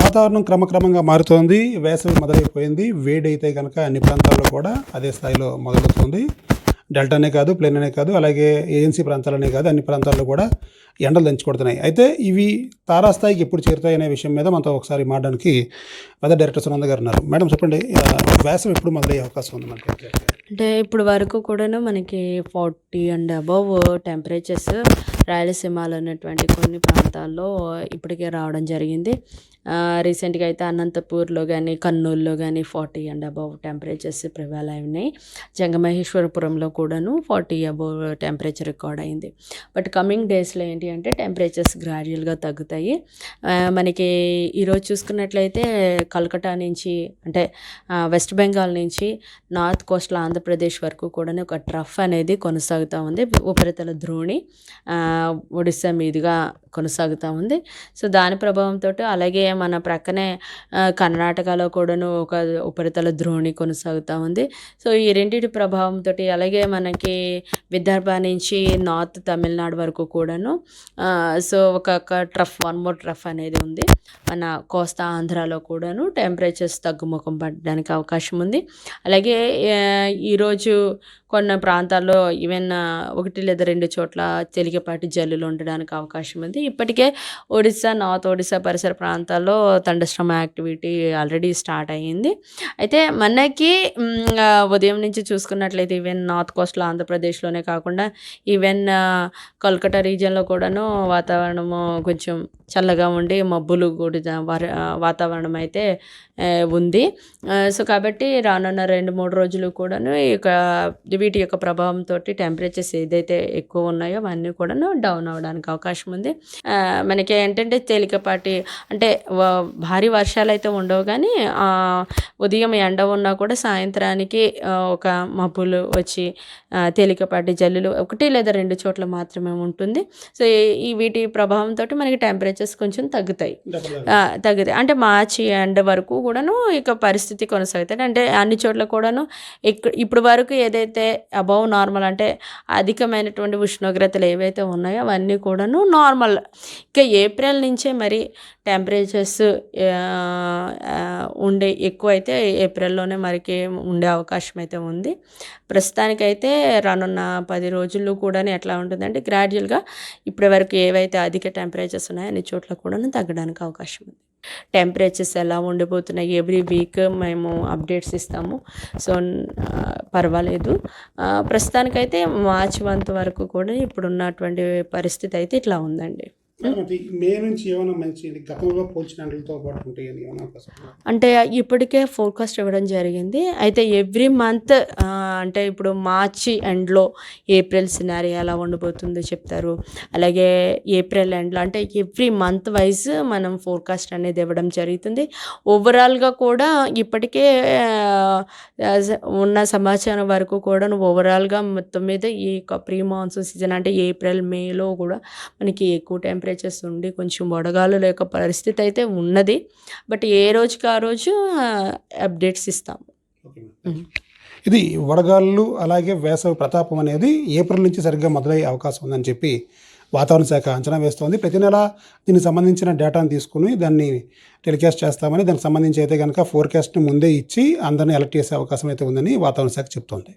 వాతావరణం క్రమక్రమంగా మారుతోంది వేసవి మొదలైపోయింది వేడి అయితే కనుక అన్ని ప్రాంతాల్లో కూడా అదే స్థాయిలో మొదలవుతుంది. డెల్టానే కాదు ప్లేన్ అనే కాదు అలాగే ఏఎన్సీ ప్రాంతాలనే కాదు అన్ని ప్రాంతాల్లో కూడా ఎండలు దంచుకొడుతున్నాయి. అయితే ఇవి తారాస్థాయికి ఎప్పుడు చేరుతాయి అనే విషయం మీద మనతో ఒకసారి మాట్లాడడానికి వెదర్ డైరెక్టర్ సునంద గారు ఉన్నారు. మేడం చెప్పండి వేసవి ఎప్పుడు మొదలయ్యే అవకాశం ఉంది మనకి? అంటే ఇప్పుడు వరకు కూడాను మనకి ఫార్టీ అండ్ అబవ్ టెంపరేచర్స్ రాయలసీమలో ఉన్నటువంటి కొన్ని ప్రాంతాల్లో ఇప్పటికే రావడం జరిగింది. రీసెంట్గా అయితే అనంతపూర్లో కానీ కర్నూలులో కానీ forty and above temperatures prevail ఉన్నాయి జంగమహేశ్వరపురంలో కూడాను ఫార్టీ అబవ్ టెంపరేచర్ రికార్డ్ అయింది. బట్ కమింగ్ డేస్లో ఏంటి అంటే టెంపరేచర్స్ గ్రాడ్యువల్గా తగ్గుతాయి. మనకి ఈరోజు చూసుకున్నట్లయితే కలకటా నుంచి అంటే వెస్ట్ బెంగాల్ నుంచి నార్త్ కోస్టల్ ఆంధ్రప్రదేశ్ వరకు కూడా ఒక ట్రఫ్ అనేది కొనసాగుతూ ఉంది. ఉపరితల ద్రోణి. ఒడిస్సా మీదుగా కొనసాగుతూ ఉంది. సో దాని ప్రభావంతో అలాగే మన ప్రక్కనే కర్ణాటకలో కూడాను ఒక ఉపరితల ద్రోణి కొనసాగుతూ ఉంది. సో ఈ రెండింటి ప్రభావంతో అలాగే మనకి విదర్భ నుంచి నార్త్ తమిళనాడు వరకు కూడాను సో ఒక ట్రఫ్ వన్ మోర్ ట్రఫ్ అనేది ఉంది. మన కోస్తా ఆంధ్రాలో కూడాను టెంపరేచర్స్ తగ్గుముఖం పడడానికి అవకాశం ఉంది. అలాగే ఈరోజు కొన్ని ప్రాంతాల్లో ఈవెన్ ఒకటి లేదా రెండు చోట్ల తేలికపాటి జల్లులు ఉండడానికి అవకాశం ఉంది. ఇప్పటికే ఒడిశా నార్త్ ఒడిశా పరిసర ప్రాంతాల్లో తండస్ట్రమ్ యాక్టివిటీ ఆల్రెడీ స్టార్ట్ అయ్యింది. అయితే మనకి ఉదయం నుంచి చూసుకున్నట్లయితే ఈవెన్ నార్త్ కోస్ట్లో ఆంధ్రప్రదేశ్లోనే కాకుండా ఈవెన్ ఆ, కోల్కతా రీజియన్లో కూడాను వాతావరణము కొంచెం చల్లగా ఉండి మబ్బులు కూడా వర- వాతావరణం అయితే ఉంది. సో కాబట్టి రానున్న రెండు మూడు రోజులు కూడాను ఈ యొక్క వీటి యొక్క ప్రభావంతో టెంపరేచర్స్ ఏదైతే ఎక్కువ ఉన్నాయో అవన్నీ కూడాను డౌన్ అవ్వడానికి అవకాశం ఉంది. మనకి ఏంటంటే తేలికపాటి అంటే భారీ వర్షాలు అయితే ఉండవు కానీ ఉదయం ఎండ ఉన్నా కూడా సాయంత్రానికి ఒక మబ్బులు వచ్చి తేలికపాటి జల్లులు ఒకటి లేదా రెండు చోట్ల మాత్రమే ఉంటుంది. సో ఈ- వీటి ప్రభావంతో మనకి టెంపరేచర్స్ కొంచెం తగ్గుతాయి. తగ్గుతాయి. అంటే మార్చి ఎండ్ వరకు కూడాను ఇక పరిస్థితి కొనసాగుతుంది అంటే అన్ని చోట్ల కూడాను ఇక్క ఇప్పుడు వరకు ఏదైతే అబౌవ్ నార్మల్ అంటే అధికమైనటువంటి ఉష్ణోగ్రతలు ఏవైతే ఉన్నాయో అవన్నీ కూడాను నార్మల్ ఇక ఏప్రిల్ నుంచే మరి టెంపరేచర్స్ ఉండే ఎక్కువ అయితే ఏప్రిల్లోనే మనకి ఉండే అవకాశం అయితే ఉంది. ప్రస్తుతానికైతే రానున్న పది రోజుల్లో కూడా ఎట్లా ఉంటుందంటే గ్రాడ్యువల్గా ఇప్పటి వరకు ఏవైతే అధిక టెంపరేచర్స్ ఉన్నాయో అన్ని చోట్ల కూడా తగ్గడానికి అవకాశం ఉంది. టెంపరేచర్స్ ఎలా ఉండిపోతున్నాయి ఎవ్రీ వీక్ మేము అప్డేట్స్ ఇస్తాము. సో పర్వాలేదు. ప్రస్తుతానికైతే మార్చ్ మంత్ వరకు కూడా ఇప్పుడు ఉన్నటువంటి పరిస్థితి అయితే ఇట్లా ఉందండి? అంటే ఇప్పటికే ఫోర్కాస్ట్ ఇవ్వడం జరిగింది. అయితే ఎవ్రీ మంత్ అంటే ఇప్పుడు మార్చి ఎండ్లో ఏప్రిల్ సినారీ ఎలా ఉండబోతుందో చెప్తారు. అలాగే ఏప్రిల్ ఎండ్లో అంటే ఎవ్రీ మంత్ వైజ్ మనం ఫోర్కాస్ట్ అనేది ఇవ్వడం జరుగుతుంది. ఓవరాల్గా కూడా ఇప్పటికే ఉన్న సమాచారం వరకు కూడా ఓవరాల్గా మొత్తం మీద ఈ ప్రీ మాన్సూన్ సీజన్ అంటే ఏప్రిల్ మేలో కూడా మనకి ఎక్కువ టెంపరేచర్స్ ఉండి కొంచెం వడగాలు లేక పరిస్థితి అయితే ఉన్నది. బట్ ఏ రోజుకి ఆ రోజు అప్డేట్స్ ఇస్తాం. Okay madam. ఇది వడగాళ్ళు అలాగే వేసవి ప్రతాపం అనేది ఏప్రిల్ నుంచి సరిగ్గా మొదలయ్యే అవకాశం ఉందని చెప్పి వాతావరణ శాఖ అంచనా వేస్తోంది. ప్రతి నెల దీనికి సంబంధించిన డేటాను తీసుకుని దాన్ని టెలికాస్ట్ చేస్తామని దానికి సంబంధించి అయితే కనుక ఫోర్కాస్ట్ని ముందే ఇచ్చి అందరినీ అలర్ట్ చేసే అవకాశం అయితే ఉందని వాతావరణ శాఖ చెప్తోంది.